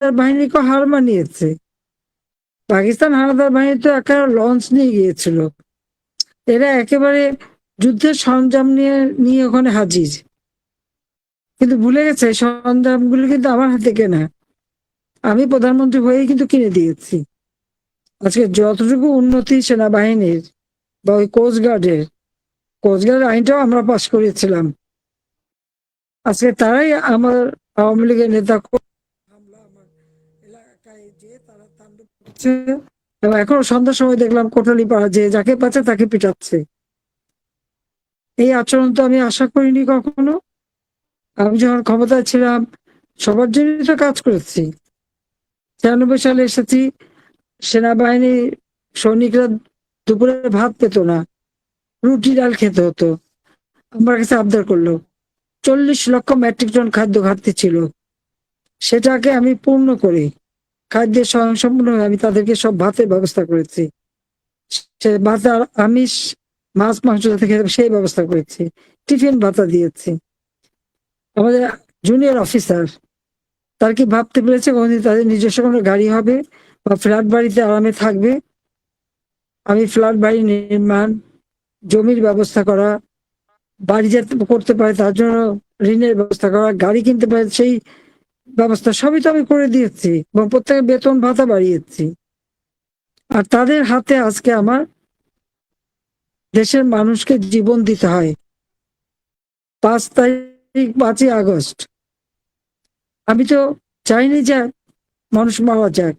বাহিনীকে হার মানিয়েছে। পাকিস্তান হানাদার বাহিনী তো একটা লঞ্চ নিয়ে গিয়েছিল। এরা একেবারে যুদ্ধের সরঞ্জাম নিয়ে নিয়ে ওখানে হাজির। কিন্তু ভুলে গেছে সরঞ্জাম সরঞ্জামগুলো কিন্তু আমার হাতে কেনা। আমি প্রধানমন্ত্রী হয়েই কিন্তু কিনে দিয়েছি। আজকে যতটুকু উন্নতি সেনাবাহিনীর বা ওই কোস্টগার্ডের কোস্টগার্ডের আইনটাও আমরা পাশ করিয়েছিলাম আজকে তারাই আমার আওয়ামী লীগের নেতা হামলা আমার এলাকায় যে তারা তাণ্ডব এবং এখনও সন্ধ্যার সময় দেখলাম কোটালি পাড়া যে যাকে পাচ্ছে তাকে পিটাচ্ছে। এই আচরণ তো আমি আশা করিনি কখনো। আমি যখন ক্ষমতায় ছিলাম, সবার জন্যই তো কাজ করেছি। ছিয়ানব্বই সালে এসেছি, সেনাবাহিনী সৈনিকরা দুপুরে ভাত পেত না, রুটি, ডাল খেতে হতো। আমার কাছে আবদার করল, চল্লিশ লক্ষ মেট্রিক টন খাদ্য ঘাটতি ছিল। সেটাকে আমি পূর্ণ করি। খাদ্যের হয়ে আমি তাদেরকে সব ভাতের ব্যবস্থা করেছি। সে ভাত আর আমিষ, মাছ, মাংস যাতে খেতে সেই ব্যবস্থা করেছি। টিফিন ভাতা দিয়েছি। আমাদের জুনিয়র অফিসার তার কি ভাবতে পেরেছে? কোনদিন তাদের নিজস্ব কোনো গাড়ি হবে বা ফ্ল্যাট বাড়িতে আরামে থাকবে? আমি ফ্ল্যাট বাড়ি নির্মাণ, জমির ব্যবস্থা করা, বাড়ি যাতে করতে পারে তার জন্য ঋণের ব্যবস্থা করা, গাড়ি কিনতে পারে সেই ব্যবস্থা সবই তো আমি করে দিয়েছি এবং প্রত্যেকের বেতন ভাতা বাড়িয়েছি। আর তাদের হাতে আজকে আমার দেশের মানুষকে জীবন দিতে হয়। পাঁচ তারিখ, পাঁচই আগস্ট। আমি তো চাইনি যে মানুষ মারা যাক।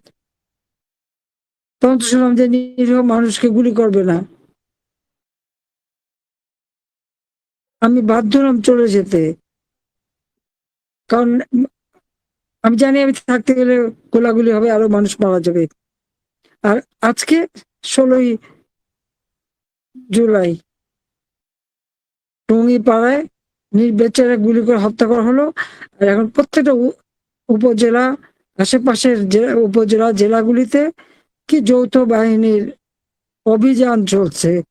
তখন তো শুনলাম যে নিরীহ মানুষকে গুলি করবে না। আমি বাধ্য হলাম চলে যেতে। কারণ আমি জানি আমি থাকতে গেলে গোলাগুলি হবে, আরও মানুষ মারা যাবে। আর আজকে ষোলোই জুলাই টঙ্গি পাড়ায় নির্বিচারে গুলি করে হত্যা করা হলো। আর এখন প্রত্যেকটা উপ- উপজেলা, আশেপাশের জেলা উপজেলা জেলাগুলিতে কি যৌথ বাহিনীর অভিযান চলছে,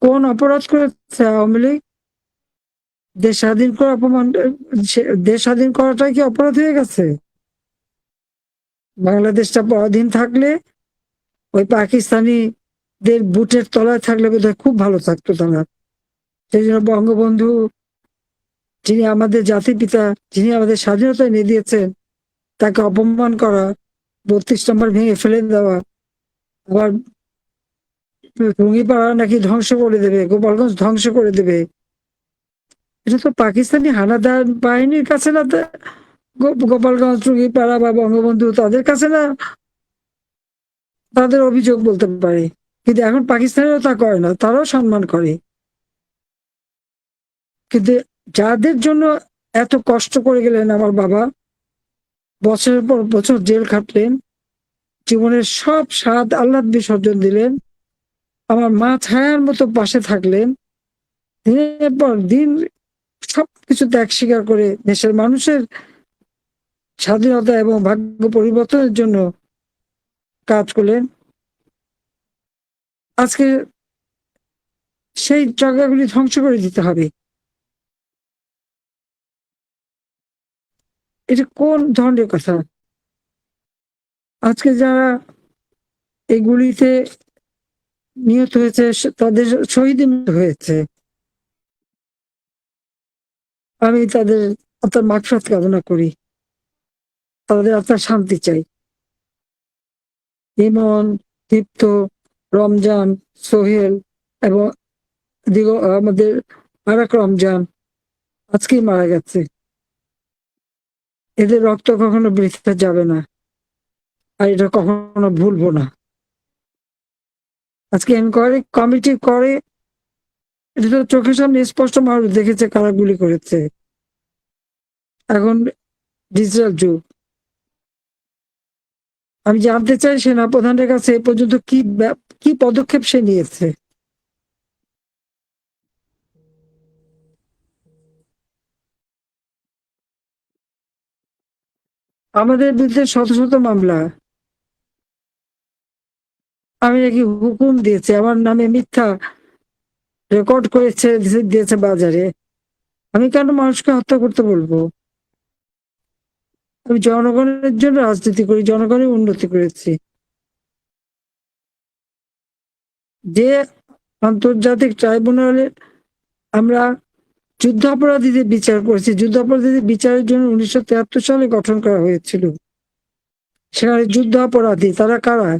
কোন অপরাধ করেছে আওয়ামী লীগ? দেশ স্বাধীন করে অপমান দেশ স্বাধীন করাটাই কি অপরাধ হয়ে গেছে? বাংলাদেশটা পরাধীন থাকলে ওই পাকিস্তানিদের বুটের তলায় থাকলে বোধহয় খুব ভালো থাকতো তারা। সেই জন্য বঙ্গবন্ধু, যিনি আমাদের জাতির পিতা, যিনি আমাদের স্বাধীনতা এনে দিয়েছেন, তাকে অপমান করা, বত্রিশ নম্বর ভেঙে ফেলে দেওয়া, আবার টুঙ্গিপাড়া নাকি ধ্বংস করে দেবে, গোপালগঞ্জ ধ্বংস করে দেবে এটা তো পাকিস্তানি হানাদার বাহিনীর কাছে না গোপালগঞ্জ টুঙ্গিপাড়া বা বঙ্গবন্ধু তাদের কাছে না? তাদের অভিযোগ বলতে পারে। কিন্তু এখন পাকিস্তানেরও তা করে না, তারাও সম্মান করে। কিন্তু যাদের জন্য এত কষ্ট করে গেলেন আমার বাবা, বছরের পর বছর জেল খাটলেন, জীবনের সব স্বাদ আহ্লাদ বিসর্জন দিলেন, আমার মা ছায়ার মতো পাশে থাকলেন, দিনের পর দিন সবকিছু ত্যাগ স্বীকার করে দেশের মানুষের স্বাধীনতা এবং ভাগ্য পরিবর্তনের জন্য কাজ করলেন। আজকে সেই জায়গাগুলি ধ্বংস করে দিতে হবে। এটা কোন ধরনের কথা? আজকে যারা এগুলিতে নিহত হয়েছে, তাদের শহীদ হয়েছে। আমি তাদের আত্মার মাকসাত কামনা করি। তাদের আত্মার শান্তি চাই। ইমন, দীপ্ত, রমজান, সোহেল এবং আমাদের আর এক রমজান। আজকেই মারা গেছে। এদের রক্ত কখনো বৃথা যাবে না। আর এটা কখনো ভুলবো না। আজকে এনকোয়ারি কমিটি করে, এটা তো চোখের সামনে স্পষ্ট মানুষ দেখেছে কারা গুলি করেছে। এখন ডিজিটাল যুগ। আমি জানতে চাই সেনা প্রধানের কাছে এ পর্যন্ত কি কি পদক্ষেপ সে নিয়েছে? আমাদের বিরুদ্ধে শত শত মামলা। আমি নাকি হুকুম দিয়েছি, আমার নামে মিথ্যা রেকর্ড করেছে, দিয়েছে বাজারে। আমি কেন মানুষকে হত্যা করতে বলব? আমি জনগণের জন্য রাজনীতি করি, জনগণের উন্নতি করেছি। যে আন্তর্জাতিক ট্রাইব্যুনালে আমরা যুদ্ধাপরাধীদের বিচার করেছি, যুদ্ধাপরাধীদের বিচারের জন্য উনিশশো সালে গঠন করা হয়েছিল। সেখানে যুদ্ধাপরাধী তারা কারা?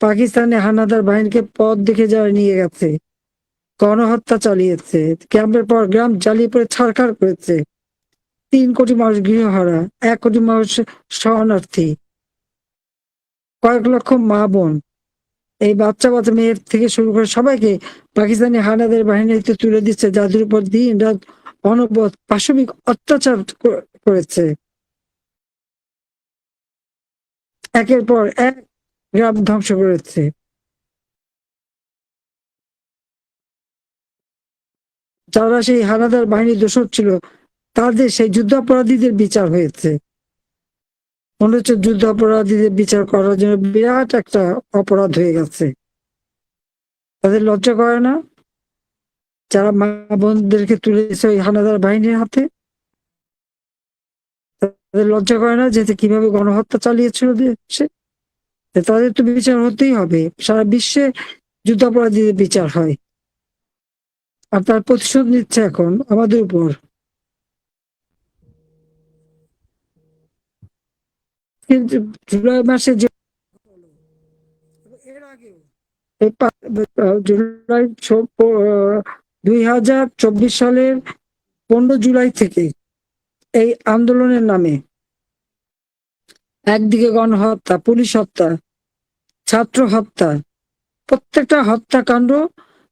পাকিস্তানে হানাদার বাহিনীকে পথ দেখে যারা নিয়ে গেছে, গণহত্যা চালিয়েছে, ক্যাম্পের পর গ্রাম জ্বালিয়ে পড়ে ছাড়খাড় করেছে। তিন কোটি মানুষ গৃহহারা, এক কোটি মানুষ শরণার্থী। কয়েক লক্ষ মা বোন। এই বাচ্চা বাচ্চা মেয়ের থেকে শুরু করে সবাইকে পাকিস্তানি হানাদের বাহিনীতে তুলে দিচ্ছে যাদের উপর দিন রাত অনবত পাশবিক অত্যাচার করেছে। একের পর এক গ্রাম ধ্বংস করেছে। যারা সেই হানাদার বাহিনীর দোষর ছিল তাদের সেই যুদ্ধাপরাধীদের বিচার হয়েছে। মনে হচ্ছে যুদ্ধাপরাধীদের বিচার করার জন্য বিরাট একটা অপরাধ হয়ে গেছে। তাদের লজ্জা করে না? যারা মা বোনদেরকে তুলেছে ওই হানাদার বাহিনীর হাতে? তাদের লজ্জা করে না যে কীভাবে গণহত্যা চালিয়েছিল তো তাদের তো বিচার হতেই হবে। সারা বিশ্বে যুদ্ধাপরাধীদের বিচার হয়। আর তার প্রতিশোধ নিচ্ছে এখন আমাদের উপর। কিন্তু জুলাই মাসে যে এর আগেও। জুলাই দুই হাজার চব্বিশ সালের পনেরো জুলাই থেকে এই আন্দোলনের নামে একদিকে গণহত্যা পুলিশ হত্যা ছাত্র হত্যা প্রত্যেকটা হত্যাকাণ্ড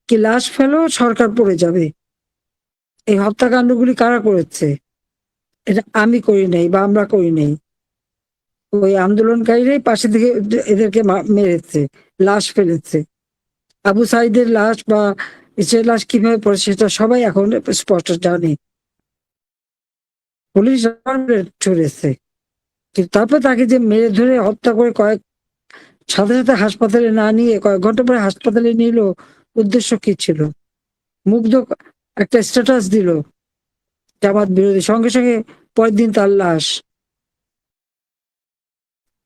কি লাশ ফেলো সরকার পড়ে যাবে? এই হত্যাকাণ্ডগুলি কারা করেছে? এটা আমি করি নাই বা আমরা করি নাই। ওই আন্দোলনকারীরাই পাশে থেকে এদেরকে মেরেছে, লাশ ফেলেছে। আবু সাইদের লাশ বা ইসের লাশ কীভাবে পড়ে সেটা সবাই এখন স্পষ্ট জানে। পুলিশ ছড়েছে। কিন্তু তারপর তাকে যে মেরে ধরে হত্যা করে কয়েক, সাথে সাথে হাসপাতালে না নিয়ে কয়েক ঘণ্টা পরে হাসপাতালে নিল, উদ্দেশ্য কি ছিল? মুগ্ধ একটা স্ট্যাটাস দিল, জামাত বিরোধী। সঙ্গে সঙ্গে পরের দিন তার লাশ।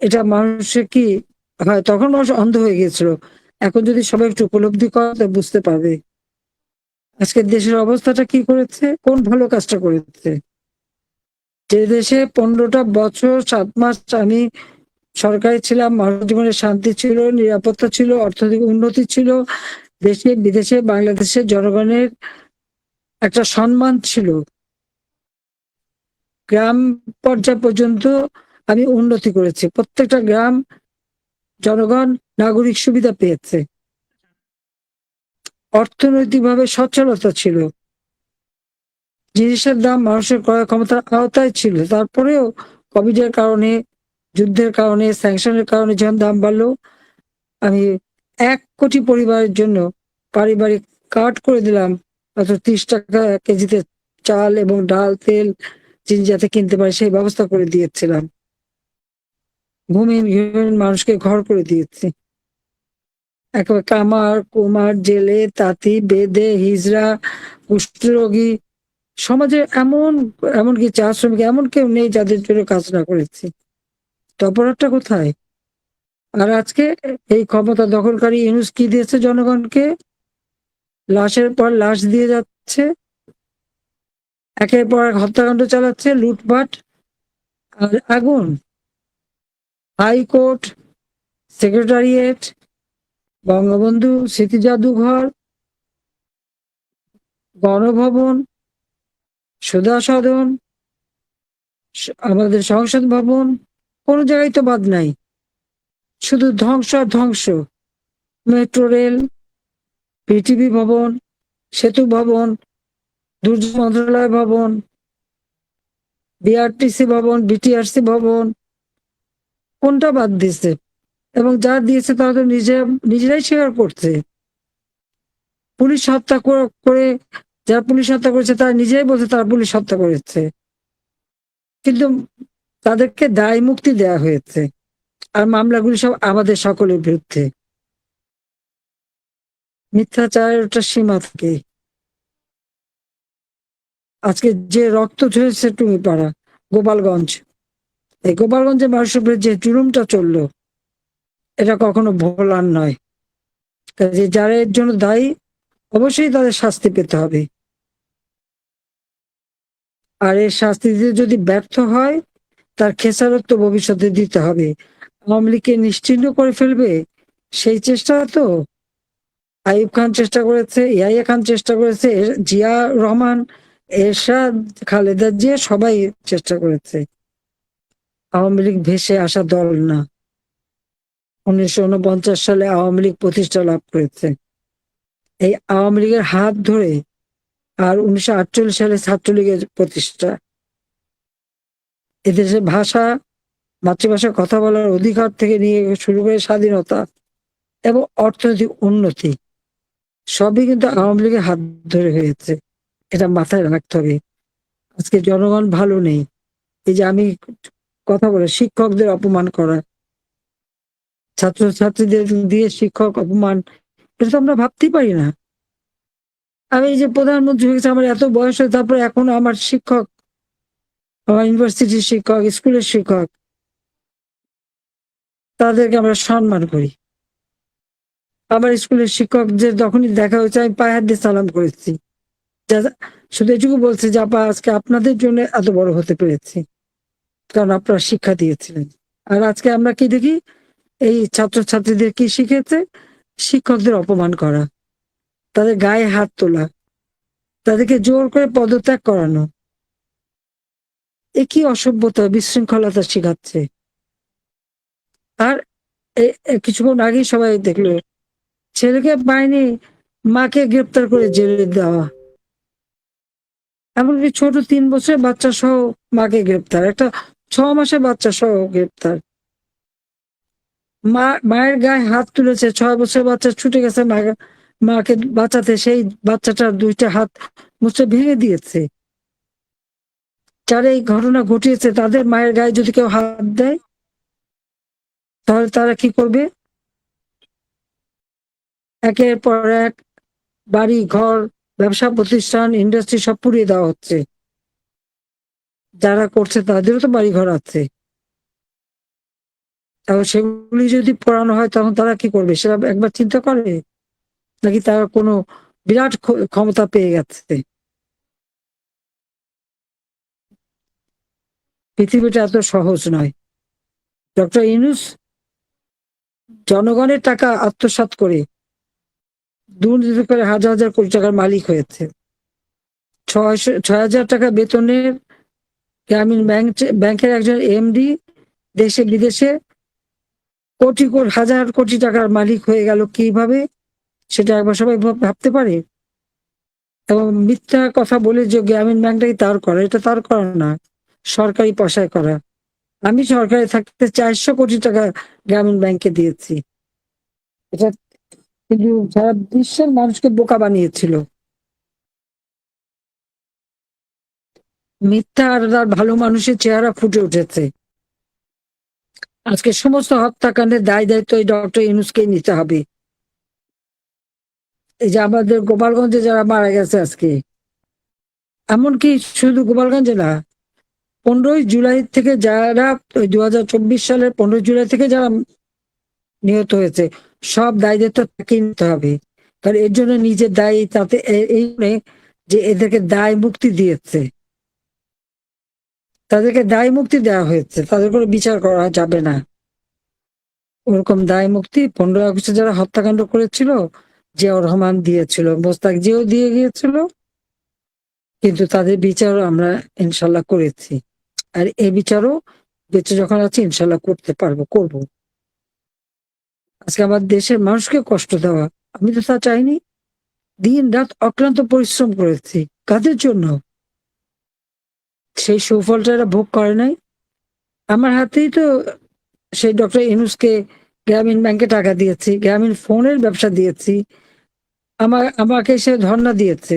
এটা মানুষের কি হয়? তখন মানুষ অন্ধ হয়ে গেছিল এখন যদি সবাই একটু উপলব্ধি করে বুঝতে পারবে। আজকে দেশের অবস্থাটা কি করেছে? কোন ভালো কাজটা করেছে? যে দেশে পনেরোটা বছর, সাত মাস আমি সরকারে ছিলাম মানব জীবনে শান্তি ছিল, নিরাপত্তা ছিল, অর্থনৈতিক উন্নতি ছিল, দেশে, বিদেশে, বাংলাদেশের জনগণের একটা সম্মান ছিল। গ্রাম পর্যায় পর্যন্ত আমি উন্নতি করেছি। প্রত্যেকটা গ্রাম জনগণ নাগরিক সুবিধা পেয়েছে। অর্থনৈতিকভাবে সচ্ছলতা ছিল। জিনিসের দাম মানুষের ক্রয় ক্ষমতার আওতায় ছিল। তারপরেও কোভিডের কারণে, যুদ্ধের কারণে, স্যাংশনের কারণে যখন দাম বাড়লো, আমি এক কোটি পরিবারের জন্য পারিবারিক কার্ড করে দিলাম। অত ত্রিশ টাকা কেজিতে চাল এবং ডাল, তেল যিনি যাতে কিনতে পারে সেই ব্যবস্থা করে দিয়েছিলাম। ভূমিহীন মানুষকে ঘর করে দিয়েছে। একেবারে কামার, কুমার, জেলে, তাঁতি, বেদে, হিজড়া, কুষ্ঠরোগী, সমাজে এমন এমনকি চা শ্রমিক, এমন কেউ নেই যাদের জন্য কাজ না করেছি। তো অপরাধটা কোথায়? আর আজকে এই ক্ষমতা দখলকারী ইউনুস কি দিয়েছে জনগণকে? লাশের পর লাশ দিয়ে যাচ্ছে, একের পর এক হত্যাকাণ্ড চালাচ্ছে, লুটপাট আর আগুন। হাইকোর্ট সেক্রেটারিয়েট, বঙ্গবন্ধু স্মৃতি জাদুঘর, গণভবন, সুধা সদন আমাদের সংসদ ভবন, কোনো জায়গায় তো বাদ নাই। শুধু ধ্বংস আর ধ্বংস। মেট্রো রেল পিটিভি ভবন, সেতু ভবন, দুর্যোগ মন্ত্রণালয় ভবন, বিআরটিসি ভবন, বিটিআরসি ভবন কোনটা বাদ দিয়েছে? এবং যা দিয়েছে তারা তো নিজে, নিজেরাই স্বীকার করছে। পুলিশ হত্যা কর- যারা পুলিশ হত্যা করেছে তারা নিজেই বলছে, তারা পুলিশ হত্যা করেছে। কিন্তু তাদেরকে দায় মুক্তি দেয়া হয়েছে। আর মামলাগুলি সব আমাদের সকলের বিরুদ্ধে। মিথ্যাচারের একটা সীমা থাকে। আজকে যে রক্ত ঝরেছে পাড়া গোপালগঞ্জ। এই গোপালগঞ্জের মানুষের যে জুলুমটা চলল, এটা কখনো ভোলার নয়। কাজে যারা এর জন্য দায়ী, অবশ্যই তাদের শাস্তি পেতে হবে। আর এই শাস্তি দিতে যদি ব্যর্থ হয়, তার খেসারত তো ভবিষ্যতে দিতে হবে। আওয়ামী লীগকে নিশ্চিহ্ন করে ফেলবে, সেই চেষ্টা তো আইব খান চেষ্টা করেছে ইয়াইয়া খান চেষ্টা করেছে জিয়া রহমান, এরশাদ, খালেদা জিয়া সবাই চেষ্টা করেছে। আওয়ামী লীগ ভেসে আসা দল না। উনিশশো উনপঞ্চাশ সালে আওয়ামী লীগ প্রতিষ্ঠা লাভ করেছে। এই আওয়ামী লীগের হাত ধরে আর উনিশশো আটচল্লিশ সালে ছাত্রলীগের প্রতিষ্ঠা। এদেশে ভাষা মাতৃভাষায় কথা বলার অধিকার থেকে নিয়ে শুরু করে স্বাধীনতা এবং অর্থনৈতিক উন্নতি, সবই কিন্তু আওয়ামী লীগের হাত ধরে হয়েছে। এটা মাথায় রাখতে হবে। আজকে জনগণ ভালো নেই। এই যে আমি কথা বলে, শিক্ষকদের অপমান করা। ছাত্র ছাত্রীদের দিয়ে শিক্ষক অপমান, এটা তো আমরা ভাবতেই পারি না। আমি যে প্রধানমন্ত্রী হয়েছে আমার এত বয়স হয়ে, তারপরে এখনও আমার শিক্ষক, আমার ইউনিভার্সিটির শিক্ষক স্কুলের শিক্ষক, তাদেরকে আমরা সম্মান করি। আমার স্কুলের শিক্ষকদের যখনই দেখা হয়েছে, আমি পায়ে হাত দিয়ে সালাম করেছি। যা- শুধু এটুকু বলছে যে আপা, আজকে আপনাদের জন্য এত বড় হতে পেরেছি। কারণ আপনারা শিক্ষা দিয়েছিলেন। আর আজকে আমরা কি দেখি? এই ছাত্রছাত্রীদের কি শিখেছে? শিক্ষকদের অপমান করা। তাদের গায়ে হাত তোলা। তাদেরকে জোর করে পদত্যাগ করানো। এ কি অসভ্যতা, বিশৃঙ্খলতা শিখাচ্ছে। আর কিছুক্ষণ আগেই সবাই দেখল, ছেলেকে পায়নি মাকে গ্রেপ্তার করে জেলে দেওয়া। এমনকি ছোট তিন বছরের বাচ্চা সহ মাকে গ্রেপ্তার। একটা ছ মাসের বাচ্চা সহ গ্রেপ্তার। মা মায়ের গায়ে হাত তুলেছে, ছয় বছরের বাচ্চা ছুটে গেছে মা- মাকে বাঁচাতে সেই বাচ্চাটার দুইটা হাত মুছে ভেঙে দিয়েছে। যারা এই ঘটনা ঘটিয়েছে, তাদের মায়ের গায়ে যদি কেউ হাত দেয়, তাহলে তারা কি করবে? একের পর এক বাড়ি, ঘর, ব্যবসা প্রতিষ্ঠান ইন্ডাস্ট্রি সব পুড়িয়ে দেওয়া হচ্ছে। যারা করছে তাদেরও তো বাড়ি ঘর আছে। তাহলে সেগুলি যদি পড়ানো হয়, তখন তারা কি করবে? সেটা একবার চিন্তা করে? নাকি তারা কোনো বিরাট ক্ষ- ক্ষমতা পেয়ে গেছে? পৃথিবীটা এত সহজ নয়। ডক্টর ইনুস জনগণের টাকা আত্মসাৎ করে দুর্নীতি করে হাজার হাজার কোটি টাকার মালিক হয়েছে। ছয় হাজার টাকা বেতনের গ্রামীণ ব্যাংক ব্যাংকের একজন এমডি দেশে বিদেশে কোটি কোটি হাজার কোটি টাকার মালিক হয়ে গেল কীভাবে? সেটা একবার সবাই ভাব- ভাবতে পারে। এবং মিথ্যা কথা বলে যে গ্রামীণ ব্যাংকটাই তার করা, এটা তার করা না। সরকারি পয়সায় করা। আমি সরকারে থাকতে চারশো কোটি টাকা গ্রামীণ ব্যাংকে দিয়েছি। এটা কিন্তু সারা বিশ্বের মানুষকে বোকা বানিয়েছিল। মিথ্যা আর তার ভালো মানুষের চেহারা ফুটে উঠেছে। আজকে সমস্ত হত্যাকাণ্ডের দায় দায়িত্ব এই ডক্টর ইউনুসকে নিতে হবে। এই যে আমাদের গোপালগঞ্জে যারা মারা গেছে আজকে, এমনকি শুধু গোপালগঞ্জে না, পনেরোই জুলাই থেকে যারা, ওই দু হাজার চব্বিশ সালের পনেরোই জুলাই থেকে যারা নিহত হয়েছে, সব দায় দায়িত্ব তাকে নিতে হবে। কারণ এর জন্য নিজের দায়ী তাতে এই যে এদেরকে দায় মুক্তি দিয়েছে। তাদেরকে দায় মুক্তি দেওয়া হয়েছে। তাদের কোনো বিচার করা যাবে না। ওরকম দায় মুক্তি পনেরো আগস্টে যারা হত্যাকাণ্ড করেছিল, জিয়াউর রহমান দিয়েছিল, মোস্তাক জিও দিয়ে গিয়েছিল। কিন্তু তাদের বিচারও আমরা ইনশাল্লাহ করেছি। আর এই বিচারও বেঁচে যখন আছে, ইনশাল্লাহ করতে পারব, করব। আজকে আমার দেশের মানুষকে কষ্ট দেওয়া। আমি তো তা চাইনি। দিন রাত অক্লান্ত পরিশ্রম করেছি। কাদের জন্য? সেই সুফলটা এরা ভোগ করে নাই। আমার হাতেই তো সেই ডক্টর ইনুসকে গ্রামীণ ব্যাংকে টাকা দিয়েছি, গ্রামীণ ফোনের ব্যবসা দিয়েছি, আমার, আমাকে সে ধর্ণা দিয়েছে।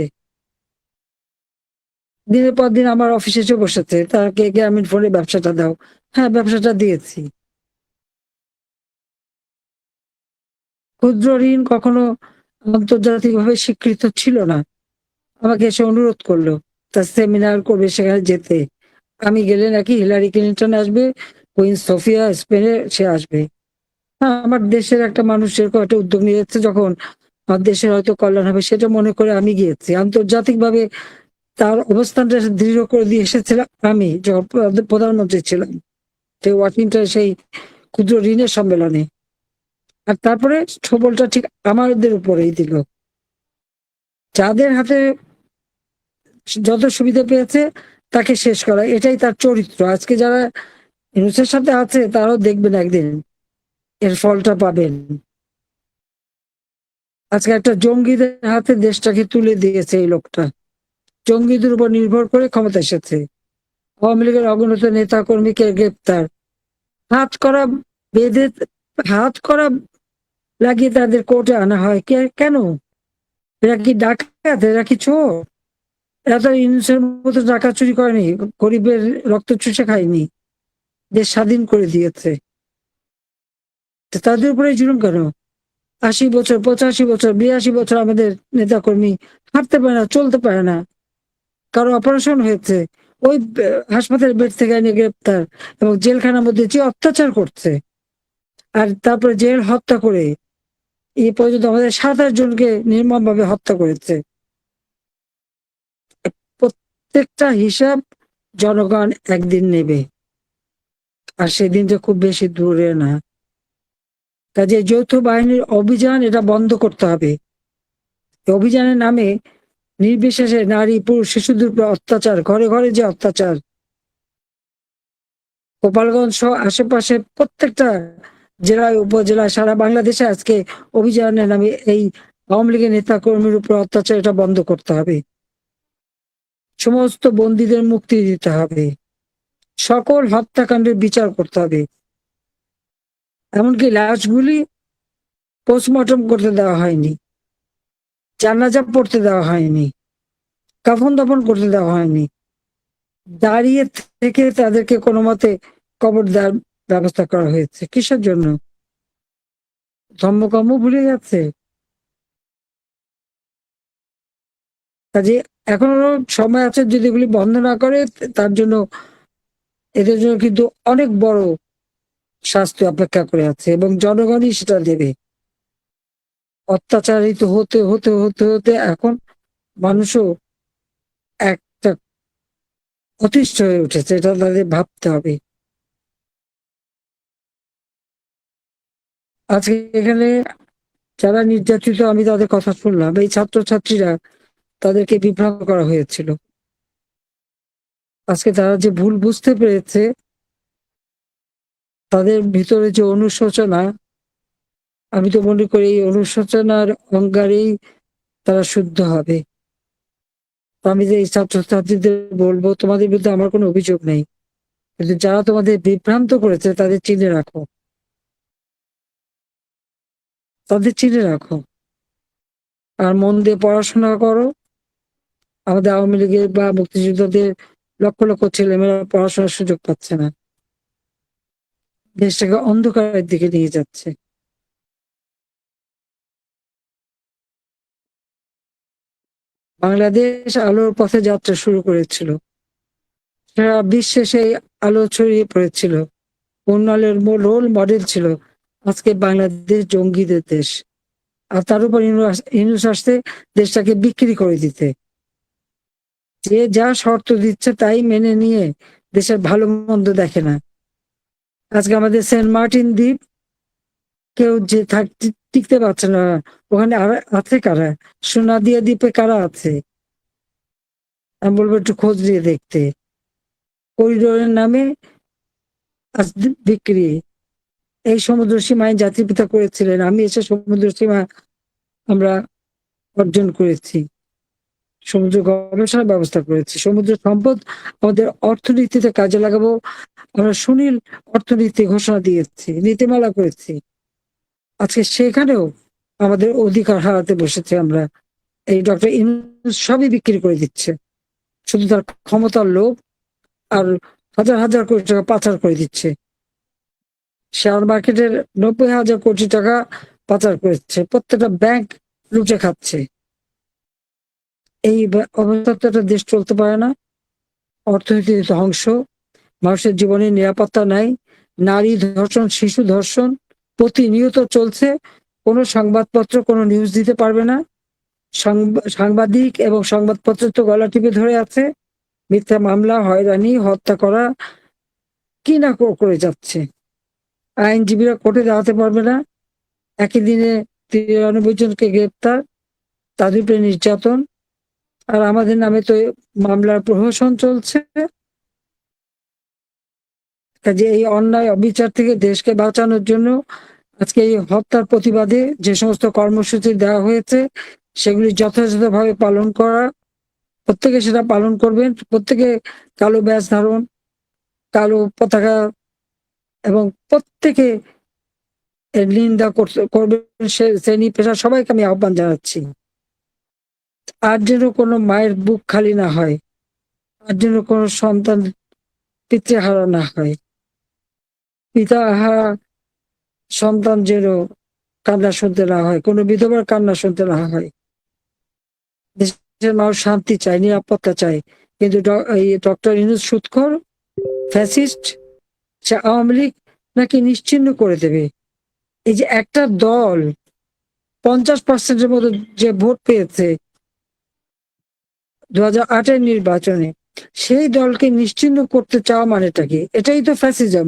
দিনের পর দিন আমার অফিসে এসে বসেছে, তাকে গ্রামীণ ফোনের ব্যবসাটা দাও। হ্যাঁ ব্যবসাটা দিয়েছি। ক্ষুদ্র ঋণ কখনো আন্তর্জাতিকভাবে স্বীকৃত ছিল না। আমাকে এসে অনুরোধ করল। তার সেমিনার করবে সেখানে যেতে। আমি গেলে নাকি হিলারি ক্লিন্টন আসবে কুইন সোফিয়া স্পেনে সে আসবে। হ্যাঁ আমার দেশের একটা মানুষ এরকম একটা উদ্যোগ যাচ্ছে যখন আমার দেশের হয়তো কল্যাণ হবে, সেটা মনে করে আমি গিয়েছি। আন্তর্জাতিক ভাবে তার অবস্থানটা দৃঢ় করে দিয়ে এসেছিলাম আমি, যখন প্রধানমন্ত্রী ছিলাম। সেই ওয়াশিংটন সেই ক্ষুদ্র ঋণের সম্মেলনে। আর তারপরে ছবলটা ঠিক আমাদের উপরেই দিল। যাদের হাতে যত সুবিধা পেয়েছে, তাকে শেষ করা। এটাই তার চরিত্র। আজকে যারা ইউনুসের সাথে আছে, তারাও দেখবেন একদিন, এর ফলটা পাবেন। আজকে একটা জঙ্গিদের হাতে দেশটাকে তুলে দিয়েছে এই লোকটা। জঙ্গিদের উপর নির্ভর করে ক্ষমতা এসেছে। আওয়ামী লীগের অগণিত নেতা কর্মীকে গ্রেপ্তার। হাত করা বেঁধে, হাত করা লাগিয়ে তাদের কোর্টে আনা হয়। কেন? এরা কি ডাকাত? এরা কি চোর? এরা তো ইউনুসের মতো টাকা চুরি করেনি, গরিবের রক্ত চুষে খায়নি, দেশ স্বাধীন করে দিয়েছে। তাদের উপরে জুলুম কেন? আশি বছর, পঁচাশি বছর, বিরাশি বছর আমাদের নেতাকর্মী হাঁটতে পারে না, চলতে পারে না। কারও অপারেশন হয়েছে, ওই হাসপাতালের বেড থেকে এনে গ্রেপ্তার এবং জেলখানার মধ্যে যে অত্যাচার করছে আর তারপরে জেল হত্যা করে, এই পর্যন্ত আমাদের সাতাশ জনকে নির্মম ভাবে হত্যা করেছে। প্রত্যেকটা হিসাব জনগণ একদিন নেবে। আর সেদিন তো খুব বেশি দূরে না। কাজে যৌথ বাহিনীর অভিযান এটা বন্ধ করতে হবে। অভিযানের নামে নির্বিশেষে নারী, পুরুষ, শিশুদের উপর অত্যাচার, ঘরে ঘরে যে অত্যাচার, গোপালগঞ্জ সহ আশেপাশে প্রত্যেকটা জেলায়, উপজেলায়, সারা বাংলাদেশে আজকে অভিযানের নামে এই আওয়ামী লীগের নেতা কর্মীর উপর অত্যাচার এটা বন্ধ করতে হবে। সমস্ত বন্দীদের মুক্তি দিতে হবে। সকল হত্যাকাণ্ডের বিচার করতে হবে। এমনকি লাশগুলি পোস্টমর্টম করতে দেওয়া হয়নি। জানাজা পড়তে দেওয়া হয়নি। কাফন দাফন করতে দেওয়া হয়নি। দাঁড়িয়ে থেকে তাদেরকে কোনো মতে কবর দেওয়ার ব্যবস্থা করা হয়েছে। কিসের জন্য? ধর্মকর্ম ভুলে যাচ্ছে? কাজে এখনও সময় আছে যদি এগুলি বন্ধ না করে, তার জন্য এদের জন্য কিন্তু অনেক বড় শাস্তি অপেক্ষা করে আছে এবং জনগণই সেটা দেবে। অত্যাচারিত হতে হতে হতে হতে এখন মানুষও একটা অতিষ্ঠ হয়ে উঠেছে, এটা তাদের ভাবতে হবে। আজকে এখানে যারা নির্যাতিত, আমি তাদের কথা শুনলাম, এই ছাত্রছাত্রীরা তাদেরকে বিভ্রান্ত করা হয়েছিল। আজকে তারা যে ভুল বুঝতে পেরেছে, তাদের ভিতরে যে অনুশোচনা, আমি তো মনে করি এই অনুশোচনার অঙ্গারেই তারা শুদ্ধ হবে। আমি যে এই ছাত্রছাত্রীদের বলব, তোমাদের বিরুদ্ধে আমার কোনো অভিযোগ নেই। কিন্তু যারা তোমাদের বিভ্রান্ত করেছে, তাদের চিনে রাখো। তাদের চিনে রাখো। আর মন দিয়ে পড়াশোনা করো। আমাদের আওয়ামী লীগের বা মুক্তিযোদ্ধাদের লক্ষ লক্ষ ছেলেমেয়েরা পড়াশোনার সুযোগ পাচ্ছে না। দেশটাকে অন্ধকারের দিকে নিয়ে যাচ্ছে। বাংলাদেশ আলোর পথে যাত্রা শুরু করেছিল। সারা বিশ্বে সেই আলো ছড়িয়ে পড়েছিল। উন্নয়নের রোল মডেল ছিল আজকে বাংলাদেশ জঙ্গিদের দেশ। আর তার উপর ইউনুস আসতে দেশটাকে বিক্রি করে দিতে। যে যা শর্ত দিচ্ছে তাই মেনে নিয়ে দেশের ভালো মন্দ দেখে না। আজকে আমাদের সেন্ট মার্টিন দ্বীপ, কেউ যে থাক টিকতে পারছে না, ওখানে আর আছে কারা? সোনাদিয়া দ্বীপে কারা আছে? আমি বলব একটু খোঁজ দিয়ে দেখতে। করিডোরের নামে আজ বিক্রি। এই সমুদ্র সীমায় জাতির পিতা করেছিলেন। আমি এসে সমুদ্র সীমা আমরা অর্জন করেছি। সমুদ্র গবেষণার ব্যবস্থা করেছি। সমুদ্র সম্পদ আমাদের অর্থনীতিতে কাজে লাগাবো। আমরা সুনীল অর্থনীতি ঘোষণা দিয়েছি, নীতিমালা করেছি। আজকে সেখানেও আমাদের অধিকার হারাতে বসেছে আমরা। এই ডক্টর ইউনুস সবই বিক্রি করে দিচ্ছে। শুধু তার ক্ষমতার লোভ আর হাজার হাজার কোটি টাকা পাচার করে দিচ্ছে। শেয়ার মার্কেটের নব্বই হাজার কোটি টাকা পাচার করেছে। প্রত্যেকটা ব্যাংক লুটে খাচ্ছে। এই অবস্থাতে একটা দেশ চলতে পারে না। অর্থনীতি ধ্বংস, মানুষের জীবনে নিরাপত্তা নাই, নারী ধর্ষণ, শিশু ধর্ষণ প্রতিনিয়ত চলছে। কোনো সংবাদপত্র, কোনো নিউজ দিতে পারবে না। সংবা- সাংবাদিক এবং সংবাদপত্র তো গলা টিপে ধরে আছে। মিথ্যা মামলা, হয়রানি, হত্যা করা কি না করে যাচ্ছে? আইনজীবীরা কোর্টে দাঁড়াতে পারবে না। একই দিনে তিরানব্বই জনকে গ্রেপ্তার, তাদের উপরে নির্যাতন। আর আমাদের নামে তো মামলার প্রহসন চলছে। কাজে এই অন্যায়, অবিচার থেকে দেশকে বাঁচানোর জন্য আজকে এই হত্যার প্রতিবাদে যে সমস্ত কর্মসূচি দেওয়া হয়েছে, সেগুলি যথাযথভাবে পালন করা, প্রত্যেকে সেটা পালন করবেন। প্রত্যেকে কালো ব্যাস ধারণ, কালো পতাকা এবং প্রত্যেকে নিন্দা করবেন সে- শ্রেণি পেশা সবাইকে আমি আহ্বান জানাচ্ছি। আর যেন কোনো মায়ের বুক খালি না হয়, আর যেন কোনো সন্তান পিতৃহারা না হয়। পিতা হারা সন্তান যেন কান্না শুনতে না হয়, কোনো বিধবার কান্না শুনতে না হয়। দেশের মানুষ শান্তি চায় নিরাপত্তা চায় কিন্তু এই ডক্টর ইনুস সুৎখর, ফ্যাসিস্ট, সে আওয়ামী লীগ নাকি নিশ্চিহ্ন করে দেবে? এই যে একটা দল পঞ্চাশ পার্সেন্টের মতো যে ভোট পেয়েছে দু হাজার আটের নির্বাচনে সেই দলকে নিশ্চিহ্ন করতে চাওয়া মানেটা কি? এটাই তো ফ্যাসিজম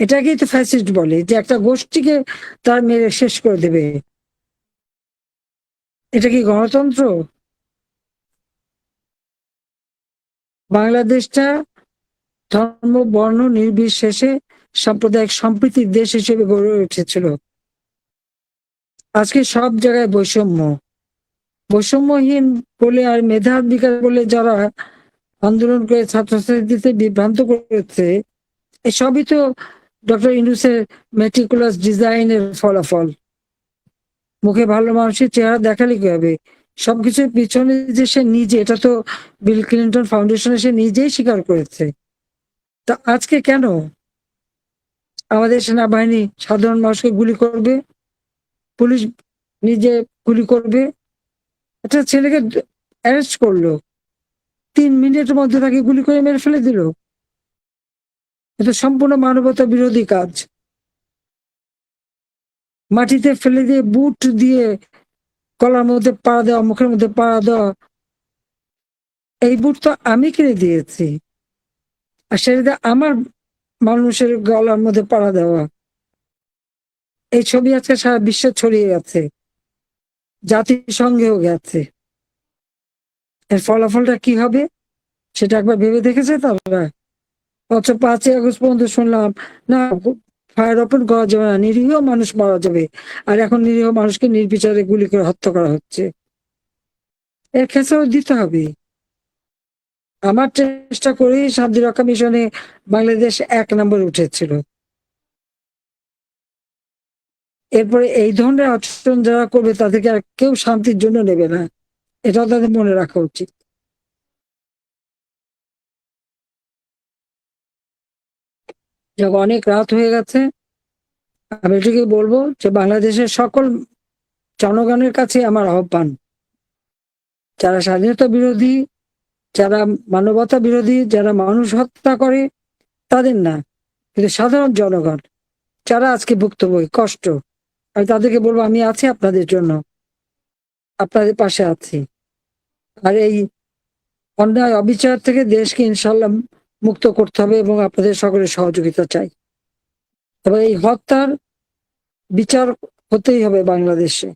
এটাকেই তো ফ্যাসিস্ট বলে যে একটা গোষ্ঠীকে তার মেরে শেষ করে দেবে। এটা কি গণতন্ত্র? বাংলাদেশটা ধর্ম, বর্ণ, নির্বিশেষে সাম্প্রদায়িক সম্প্রীতির দেশ হিসেবে গড়ে উঠেছিল। আজকে সব জায়গায় বৈষম্য। বৈষম্যহীন বলে আর মেধার বিকাশ বলে যারা আন্দোলন করে ছাত্রছাত্রীদের বিভ্রান্ত করেছে এসবই তো ডক্টর ইনুসের মেটিকুলাস ডিজাইনের ফলাফল। মুখে ভালো মানুষের চেহারা দেখালে কি হবে? সবকিছুর পিছনে যে সে নিজে, এটা তো বিল ক্লিন্টন ফাউন্ডেশনে সে নিজেই স্বীকার করেছে। তা আজকে কেন? আমাদের সেনাবাহিনী সাধারণ মানুষকে গুলি করবে? পুলিশ নিজে গুলি করবে? একটা ছেলেকে অ্যারেস্ট করল। তিন মিনিটের মধ্যে তাকে গুলি করে মেরে ফেলে দিল। এটা সম্পূর্ণ মানবতা বিরোধী কাজ। মাটিতে ফেলে দিয়ে বুট দিয়ে গলার মধ্যে পাড়া দেওয়া, মুখের মধ্যে পাড়া দেওয়া, এই বুট তো আমি কিনে দিয়েছি। আর সেটা আমার মানুষের গলার মধ্যে পাড়া দেওয়া। এই ছবি আজকে সারা বিশ্বে ছড়িয়ে গেছে জাতিসংঘেও গেছে। এর ফলাফলটা কি হবে, সেটা একবার ভেবে দেখেছে তারা অথচ পাঁচই আগস্ট পর্যন্ত শুনলাম, না, ফায়ার ওপেন করা যাবে না, নিরীহ মানুষ মারা যাবে। আর এখন নিরীহ মানুষকে নির্বিচারে গুলি করে হত্যা করা হচ্ছে। এর খেসারত দিতে হবে। আমার চেষ্টা করেই শান্তি রক্ষা মিশনে বাংলাদেশ এক নম্বর উঠেছিল। এরপরে এই ধরনের আচরণ যারা করবে, তাদেরকে আর কেউ শান্তির জন্য নেবে না। এটাও তাদের মনে রাখা উচিত। যখন অনেক রাত হয়ে গেছে। আমি এটুকু বলব যে, বাংলাদেশের সকল জনগণের কাছে আমার আহ্বান। যারা স্বাধীনতা বিরোধী, যারা মানবতা বিরোধী, যারা মানুষ হত্যা করে, তাদের না, কিন্তু সাধারণ জনগণ, যারা আজকে ভুক্তভোগী, কষ্ট আমি তাদেরকে বলব, আমি আছি আপনাদের জন্য। আপনাদের পাশে আছি। আর এই অন্যায় অবিচার থেকে দেশকে ইনশাল্লাহ মুক্ত করতে হবে এবং আপনাদের সকলের সহযোগিতা চাই। এবং এই হত্যার বিচার হতেই হবে বাংলাদেশে।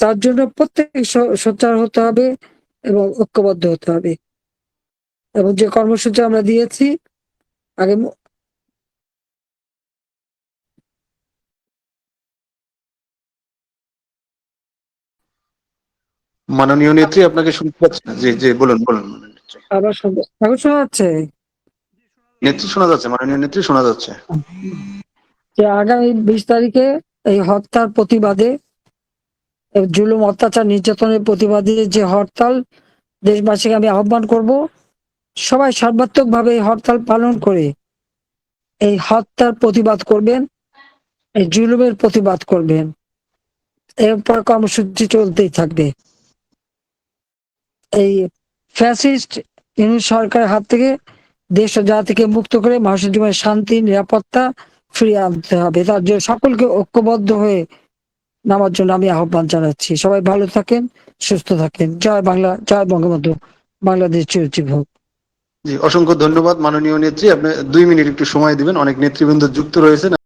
তার জন্য প্রত্যেক সোচ্চার হতে হবে এবং ঐক্যবদ্ধ হতে হবে। এবং যে কর্মসূচি আমরা দিয়েছি, আগে মাননীয় নেত্রী আপনাকে শুনতে পাচ্ছি না। জি জি বলুন বলুন নেত্রী। আবার এখন শোনা যাচ্ছে? নেত্রী শোনা যাচ্ছে মাননীয় নেত্রী শোনা যাচ্ছে। যে আগামী বিশ তারিখে এই হত্যার প্রতিবাদে জুলুম অত্যাচার নির্যাতনের প্রতিবাদে যে হরতাল দেশবাসীকে আমি আহ্বান করব সবাই সর্বাত্মক ভাবে এই হরতাল পালন করে এই হত্যার প্রতিবাদ করবেন এই জুলুমের প্রতিবাদ করবেন। এরপর কর্মসূচি চলতেই থাকবে। এই ফ্যাসিস্ট ইউনিট সরকারের হাত থেকে দেশ ও জাতিকে মুক্ত করে মানুষের জীবনে শান্তি, নিরাপত্তা ফিরিয়ে আনতে হবে। তার জন্য সকলকে ঐক্যবদ্ধ হয়ে নামার জন্য আমি আহ্বান জানাচ্ছি। সবাই ভালো থাকেন, সুস্থ থাকেন। জয় বাংলা, জয় বঙ্গবন্ধু। বাংলাদেশ চিরজীব হোক। জি, অসংখ্য ধন্যবাদ মাননীয় নেত্রী। আপনি দুই মিনিট একটু সময় দিবেন। অনেক নেতৃবৃন্দ যুক্ত রয়েছেন।